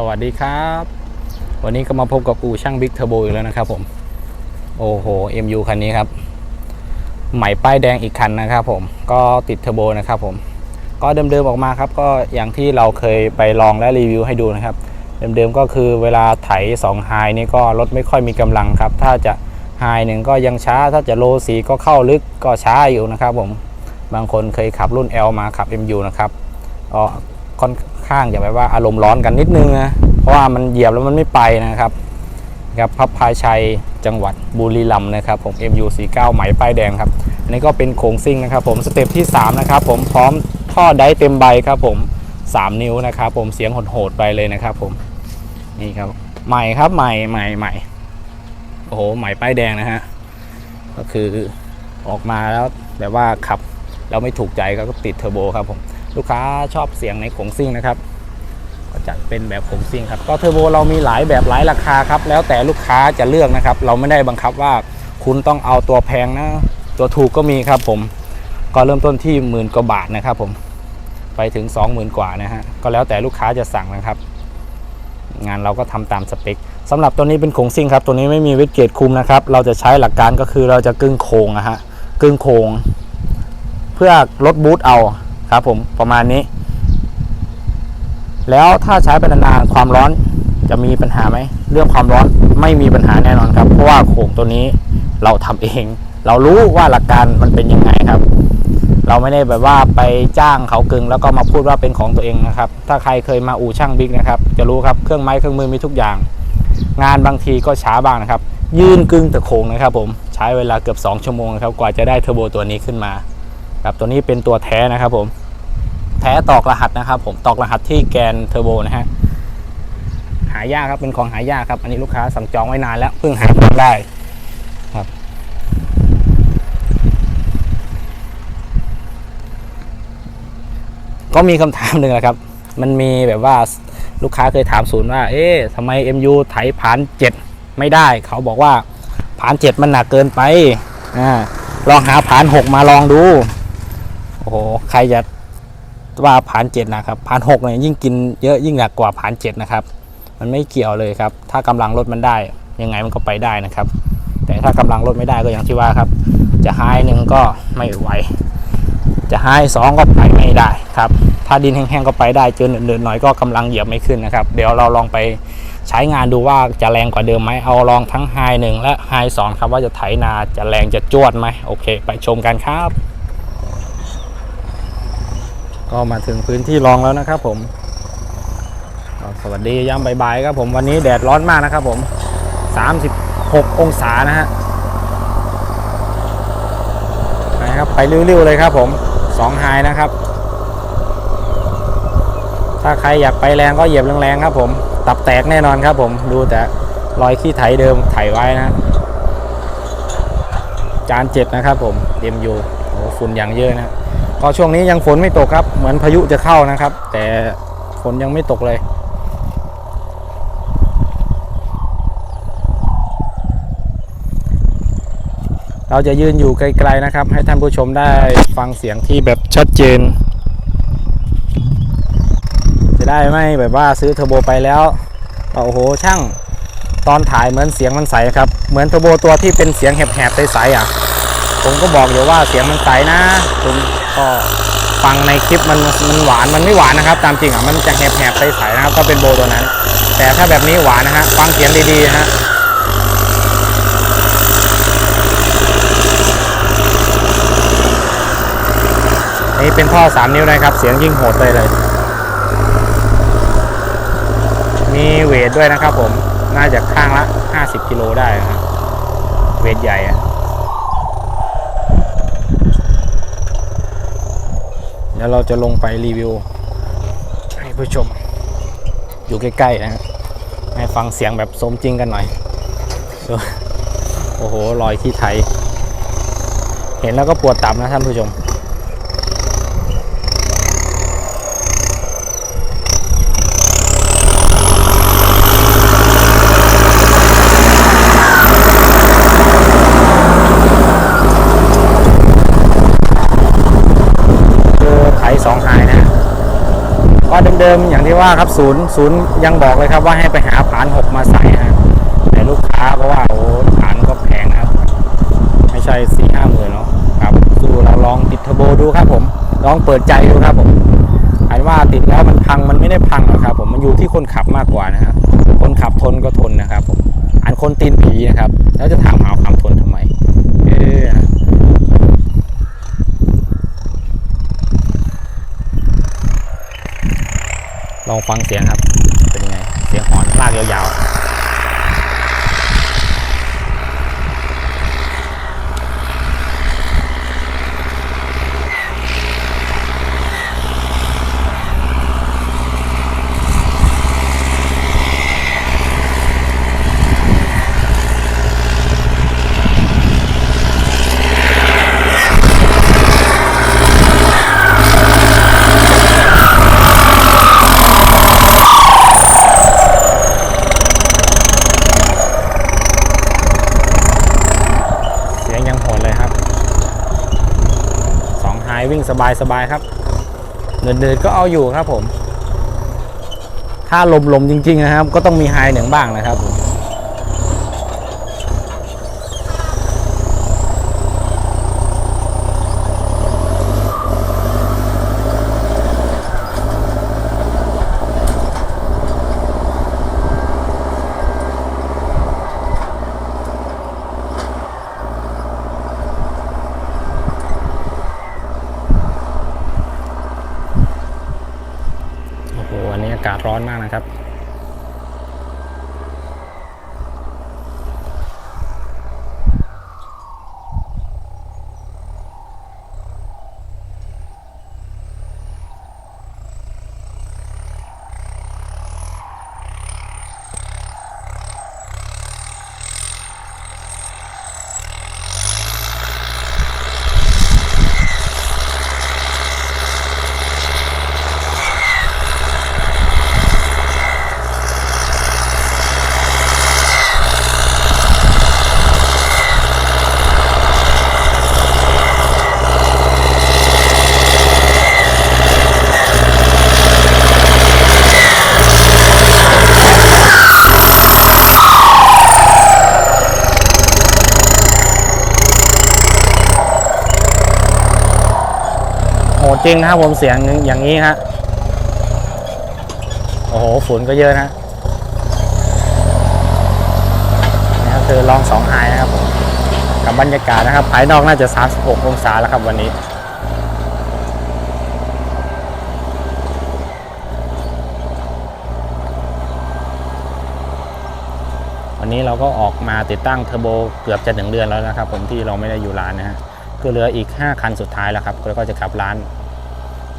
สวัสดีครับ วันนี้ก็มาพบกับอูช่างบิ๊กเทอร์โบอีกแล้วนะครับผม โอ้โห MU คันนี้ครับ ใหม่ป้ายแดงอีกคันนะครับผม ก็ติดเทอร์โบนะครับผม ก็เดิมๆออกมาครับ ก็อย่างที่เราเคยไปลองและรีวิวให้ดูนะครับ เดิมๆก็คือเวลาไถ2ไฮนี่ก็รถไม่ค่อยมีกำลังครับ ถ้าจะไฮหนึ่งก็ยังช้า ถ้าจะโลสีก็เข้าลึกก็ช้าอยู่นะครับผม บางคนเคยขับรุ่น L มาขับ MU นะครับก็ค่อน ข้างจะแบบว่าอารมณ์ร้อนกันนิดนึงนะเพราะว่ามันเหยียบแล้วมันไม่ไปนะครับครับพับพายชัยจังหวัดบุรีรัมย์นะครับผม MU49 ไหมป้ายแดงครับอันนี้ก็เป็นโครงซิ่งนะครับผมสเต็ปที่ 3 นะครับผมพร้อมท่อได้เต็มใบครับผม 3 นิ้วนะครับผมเสียงโหดๆไปเลยนะครับผมนี่ครับใหม่ครับใหม่ใหม่ใหม่โอ้โหใหม่ป้ายแดงนะฮะก็คือออกมาแล้วแบบว่าขับแล้วไม่ถูกใจก็ติดเทอร์โบครับผม ลูกค้าชอบเสียงในขงซิ่งนะครับ ก็จะเป็นแบบขงซิ่งครับ ก็เทอร์โบเรามีหลายแบบหลายราคาครับ แล้วแต่ลูกค้าจะเลือกนะครับ เราไม่ได้บังคับว่าคุณต้องเอาตัวแพงนะ ตัวถูกก็มีครับผม ก็เริ่มต้นที่หมื่นกว่าบาทนะครับผม ไปถึง 20,000 กว่านะฮะ ก็แล้วแต่ลูกค้าจะสั่งนะครับงานเราก็ทำตามสเปคสำหรับตัวนี้เป็นโครงซิ่งครับ ตัวนี้ไม่มีเวทเกตคุมนะครับ เราจะใช้หลักการก็คือเราจะกึ่งโค้งนะฮะกึ่งโค้งเพื่อลดบูทเอา ครับผมประมาณนี้ แล้วถ้าใช้ไปนานๆความร้อนจะมีปัญหาไหมเรื่องความร้อนไม่มีปัญหาแน่นอนครับ เพราะว่าโค้งตัวนี้เราทำเอง เรารู้ว่าหลักการมันเป็นยังไงครับ เราไม่ได้แบบว่าไปจ้างเขากึงแล้วก็มาพูดว่าเป็นของตัวเองนะครับ ถ้าใครเคยมาอู่ช่างบิ๊กนะครับ จะรู้ครับเครื่องไม้เครื่องมือมีทุกอย่าง งานบางทีก็ช้าบ้างนะครับ ยืนกึ่งตะโขงนะครับ ผมใช้เวลาเกือบ 2 ชั่วโมงนะครับกว่าจะได้เทอร์โบตัวนี้ขึ้นมา ครับตัวนี้เป็นตัวแท้นะครับผม แท้ตอกรหัสนะครับ ผมตอกรหัสที่แกนเทอร์โบนะฮะหายากครับเป็นของหายากครับ อันนี้ลูกค้าสั่งจองไว้นานแล้วเพิ่งหาของได้ครับก็มีคำถามหนึ่งแหละครับ มันมีแบบว่าลูกค้าเคยถามศูนย์ว่า เอ๊ะทำไม MU ไถผ่านเจ็ดไม่ได้ เขาบอกว่าผ่านเจ็ดมันหนักเกินไป อ่า ลองหาผ่านหกมาลองดู อ้โหใครจะว่าผ่านเจ็ดนะครับผ่านหกเนี่ยยิ่งกินเยอะยิ่งหนักกว่าผ่านเจ็ดนะครับ มันไม่เกี่ยวเลยครับ ถ้ากำลังรถมันได้ ยังไงมันก็ไปได้นะครับ แต่ถ้ากำลังรถไม่ได้ก็อย่างที่ว่าครับ จะไฮหนึ่งก็ไม่ไหว จะไฮสองก็ไปไม่ได้ครับ ถ้าดินแห้งๆก็ไปได้เจอเนินๆหน่อยก็กำลังเหยียบไม่ขึ้นนะครับ เดี๋ยวเราลองไปใช้งานดูว่าจะแรงกว่าเดิมไหมเอาลองทั้งไฮหนึ่งและไฮสองครับว่าจะไถนาจะแรงจะจวดไหมโอเค ไปชมกันครับ ก็มาถึงพื้นที่ลองแล้วนะครับผมสวัสดียามบ่ายๆครับผมวันนี้แดดร้อนมากนะครับผม 36 องศานะฮะไปครับไปเร็วๆเลยครับผม2ไฮนะครับ ถ้าใครอยากไปแรงก็เหยียบแรงๆครับผม ตับแตกแน่นอนครับผมดูแต่รอยขี้ไถเดิมไถไว้นะจานเจ็ดนะครับผมเอ็มยูโอ้ฝุ่นอย่างเยอะนะ ก็ช่วงนี้ยังฝนไม่ตกครับ เหมือนพายุจะเข้านะครับ แต่ฝนยังไม่ตกเลย เราจะยืนอยู่ไกลๆนะครับ ให้ท่านผู้ชมได้ฟังเสียงที่แบบชัดเจน จะได้ไม่แบบว่าซื้อเทอร์โบไปแล้วโอ้โหช่างตอนถ่ายเหมือนเสียงมันใสครับ เหมือนเทอร์โบตัวที่เป็นเสียงแหบๆใสๆอะ ผมก็บอกอยู่ว่าเสียงมันใสนะผม ก็ฟังในคลิปมันมันหวานมันไม่หวานนะครับ ตามจริงอะมันจะแหบๆใสๆนะครับ ก็เป็นโบตัวนั้น แต่ถ้าแบบนี้หวานนะฮะฟังเสียงดีๆนะฮะนี่เป็นท่อ 3 นิ้วนะครับ เสียงยิ่งโหดไปเลย มีเวทด้วยนะครับผม น่าจะข้างละ 50 กิโลได้นะเวทใหญ่ แล้วเราจะลงไปรีวิว ให้ผู้ชม อยู่ใกล้ๆนะฮะให้ฟังเสียงแบบสมจริงกันหน่อย โอ้โหรอยที่ไทย เห็นแล้วก็ปวดตับนะท่านผู้ชม คือไถสองหายนะ ก็เดิมๆอย่างที่ว่าครับศูนย์ศูนย์ยังบอกเลยครับว่าให้ไปหาผานหกมาใส่ฮะแต่ลูกค้าเพราะว่าโอ้ผานก็แพงครับ ไม่ใช่สี่ห้าหมื่นเนาะครับดูเราลองติดเทอร์โบดูครับผมลองเปิดใจดูครับผมอันว่าติดแล้วมันพังมันไม่ได้พังหรอกครับ ผมมันอยู่ที่คนขับมากกว่านะครับคนขับทนก็ทนนะครับผมอันคนตีนผีนะครับ แล้วจะถามหาความทนทำไม เออ ลองฟังเสียงครับ เป็นยังไง เสียงหอนลากยาวๆ ยงยังโหดเลยครับสองไฮวิ่งสบายสบายครับเดินๆก็เอาอยู่ครับผม ถ้าลมๆจริง ๆ นะครับ ก็ต้องมีไฮหนึ่งบ้างนะครับผม โอ้โห อันนี้อากาศร้อนมากนะครับ จริงครับผมเสียงอย่างนี้ฮะโอ้โหฝุ่นก็เยอะนะนี่ก็คือลองสองไฮนะครับผมกับบรรยากาศนะครับภายนอกน่าจะ 36 องศาแล้วครับวันนี้วันนี้เราก็ออกมาติดตั้งเทอร์โบเกือบจะหนึ่งเดือนแล้วนะครับ ผมที่เราไม่ได้อยู่ร้านนะฮะก็เหลืออีก 5 คันสุดท้ายแล้วครับแล้วก็จะกลับร้าน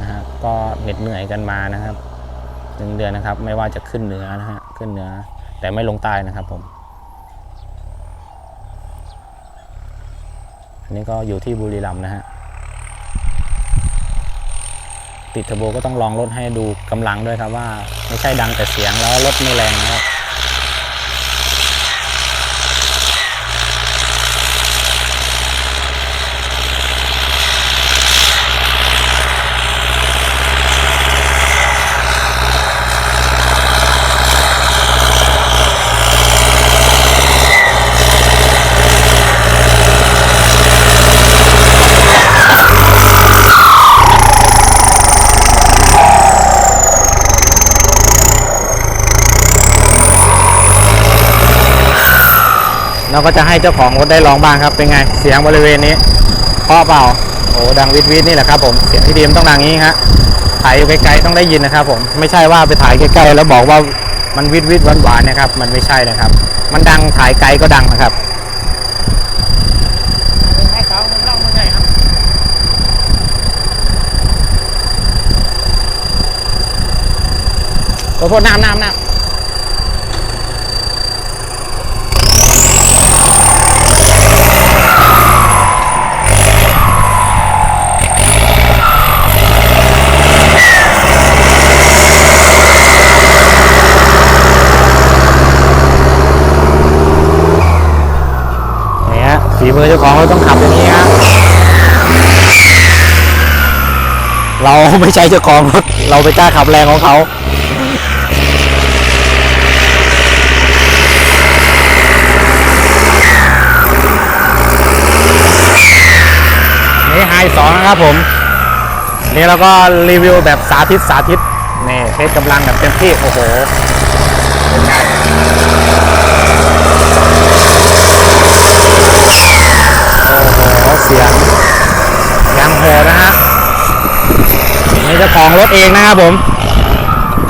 นะฮะก็เหน็ดเหนื่อยกันมานะครับหนึ่งเดือนนะครับ ไม่ว่าจะขึ้นเหนือนะฮะขึ้นเหนือ แต่ไม่ลงใต้นะครับผมอันนี้ก็อยู่ที่บุรีรัมย์นะฮะติดเทอร์โบก็ต้องลองรถให้ดูกำลังด้วยครับว่า ไม่ใช่ดังแต่เสียงแล้วรถไม่แรงนะครับ เราก็จะให้เจ้าของรถได้ลองบ้างครับ เป็นไง เสียงบริเวณนี้เพราะเปล่า โอ้ดังวิดวิดนี่แหละครับผม เสียงที่ดีมนต้องดังนี้ฮะ ถ่ายอยู่ไกลๆต้องได้ยินนะครับผม ไม่ใช่ว่าไปถ่ายใกล้ๆแล้วบอกว่ามันวิดวิดหวานๆนะครับ มันไม่ใช่นะครับ มันดังถ่ายไกลก็ดังนะครับให้เขาเล่ามาไงครับขอโทษน้ำน้ำน้ำ เนี่ยฝีมือ เราไม่ใช่เจ้าของรถเราไปกล้าขับแรงของเขานี่ไฮสองนะครับผม นี่เราก็รีวิวแบบสาธิตสาธิตนี่เทสกำลังแบบเต็มที่ โอ้โหเป็นไงโอ้โห เสียงยังโหนะฮะ นี่เจ้าของรถเองนะครับผม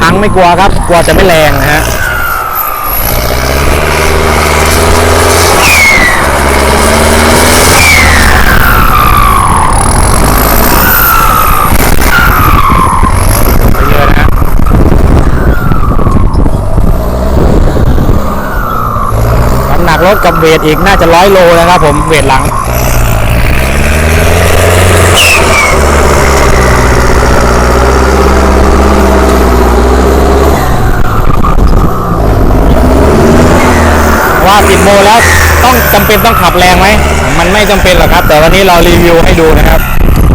พังไม่กลัวครับ กลัวจะไม่แรงนะฮะเยอะนะน้ำหนักรถกับเวทอีกน่าจะร้อยโลนะครับผมเวทหลัง ว่าติดโมแล้วต้องจำเป็นต้องขับแรงไหมมันไม่จำเป็นหรอกครับ แต่วันนี้เรารีวิวให้ดูนะครับ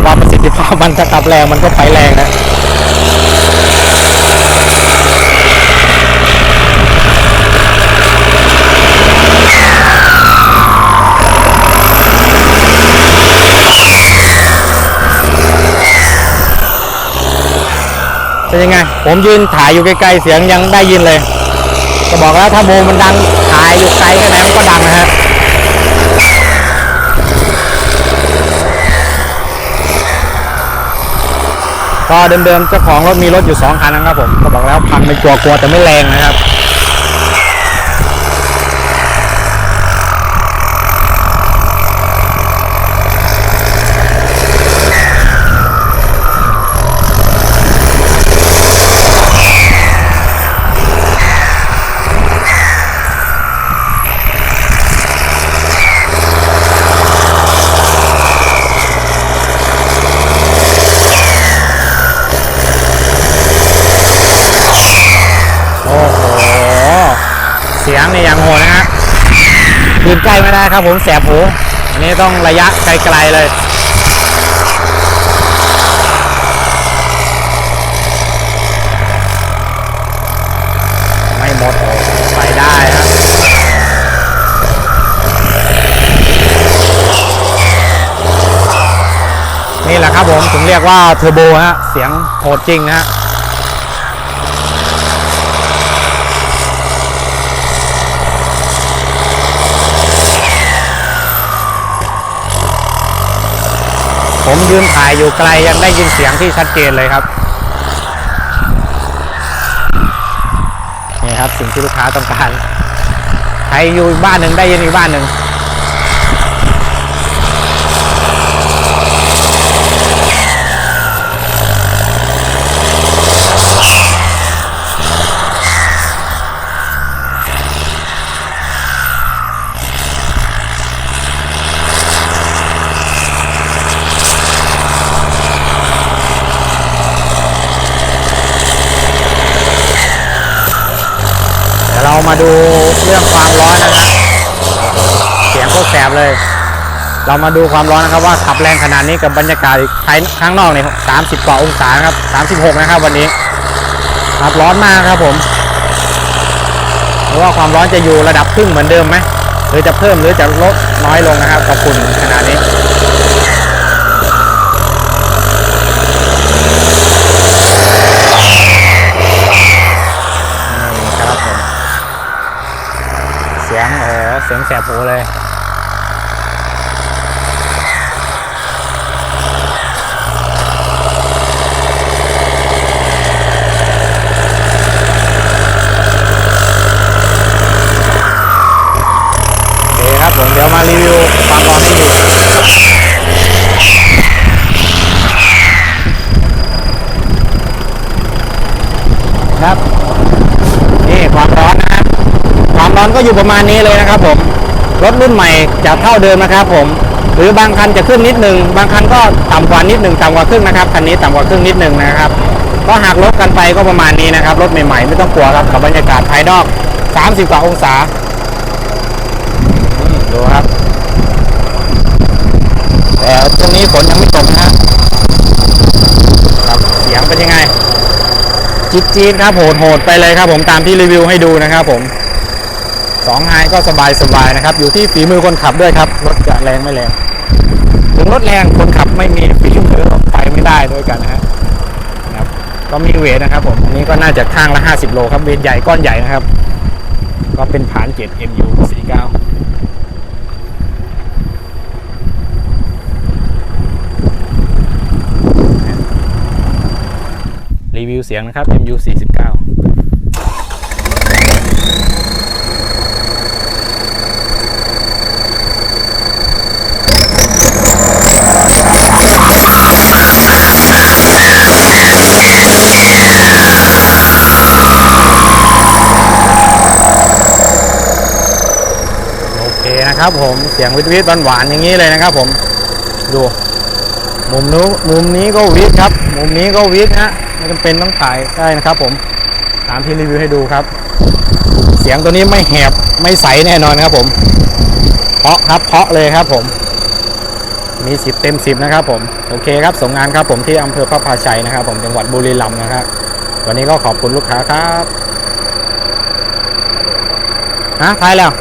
ว่าประสิทธิภาพมันจะขับแรงมันก็ไปแรงนะเป็นยังไง ผมยืนถ่ายอยู่ไกลๆเสียงยังได้ยินเลยจะบอกแล้วถ้าโมมันดังายอยู่ไกลแค่ไหนมันก็ดังนะฮะก็เดิมๆเจ้าของรถมีรถอยู่สองคันนะครับผมก็บอกแล้วพังไม่กลัวกลัวแต่ไม่แรงนะครับ โอ้โห เสียงนี่ยังโหดนะฮะยืนใกล้ ไม่ได้ครับผมแสบหูอันนี้ต้องระยะไกลๆเลยไม่หมดไปได้นี่แหละครับผมถึงเรียกว่าเทอร์โบฮะเสียงโหดจริงฮะ ผมยืนถ่ายอยู่ไกลยังได้ยินเสียงที่ชัดเจนเลยครับนี่ครับสิ่งที่ลูกค้าต้องการใครอยู่บ้านหนึ่งได้ยินอีกบ้านหนึ่ง เดี๋ยวเรามาดูเรื่อง ความร้อนนะครับเสียงโคตรแสบเลย เรามาดูความร้อนนะครับว่าขับแรงขนาดนี้กับบรรยากาศภายข้างนอกเนี่ยสามสิบกว่าองศาครับสามสิบหกนะครับวันนี้ครับร้อนมากครับผมหรือว่าความร้อนจะอยู่ระดับครึ่งเหมือนเดิมไหมหรือจะเพิ่มหรือจะลดน้อยลงนะครับกับฝุ่นขนาดนี้ เสียงแสบหูเลยโอเคครับผมเดี๋ยวมารีวิวความร้อนให้ดูครับ นี่ความร้อนนะฮะความ ร้อนก็อยู่ประมาณนี้เลยนะครับผม รถรุ่นใหม่จะเท่าเดิมนะครับผม หรือบางคันจะขึ้นนิดนึง บางคันก็ต่ำกว่านิดนึงต่ำกว่าครึ่งนะครับคันนี้ต่ำกว่าครึ่งนิดนึงนะครับ ก็หากลดกันไปก็ประมาณนี้นะครับ รถใหม่ๆไม่ต้องกลัวครับกับบรรยากาศภายนอก 30 กว่าองศาดูครับ แต่ตรงนี้ฝนยังไม่ตกนะฮะครับเป็นยังไง จี๊ดจี๊ดครับโหดโหดไปเลยครับผมตามที่รีวิวให้ดูนะครับผม สองไฮก็สบายสบายนะครับ อยู่ที่ฝีมือคนขับด้วยครับ รถจะแรงไม่แรง ถึงรถแรงคนขับไม่มีฝีมือไปไม่ได้ด้วยกันนะะครับก็มีเวทนะครับผมอันนี้ก็น่าจะข้างละ 50 โลครับเวทใหญ่ก้อนใหญ่นะครับ ก็เป็นผาน7 MU 49รีวิวเสียงนะครับ MU49 นะครับผมเสียงวิทวิทหวานๆอย่างนี้เลยนะครับ ผมดูมุมนู้นมุมนี้ก็วิทครับ มุมนี้ก็วิทฮะไม่จำเป็นต้องถ่ายได้นะครับ ผมตามที่รีวิวให้ดูครับ เสียงตัวนี้ไม่แหบไม่ใสแน่นอนครับ ผมเพาะครับเพาะเลยครับ ผม มีสิบเต็มสิบนะครับ ผมโอเคครับส่งงานครับ ผมที่อำเภอพระพาชัยนะครับ ผมจังหวัดบุรีรัมย์นะครับวันนี้ก็ขอบคุณลูกค้าครับฮะท้ายแล้ว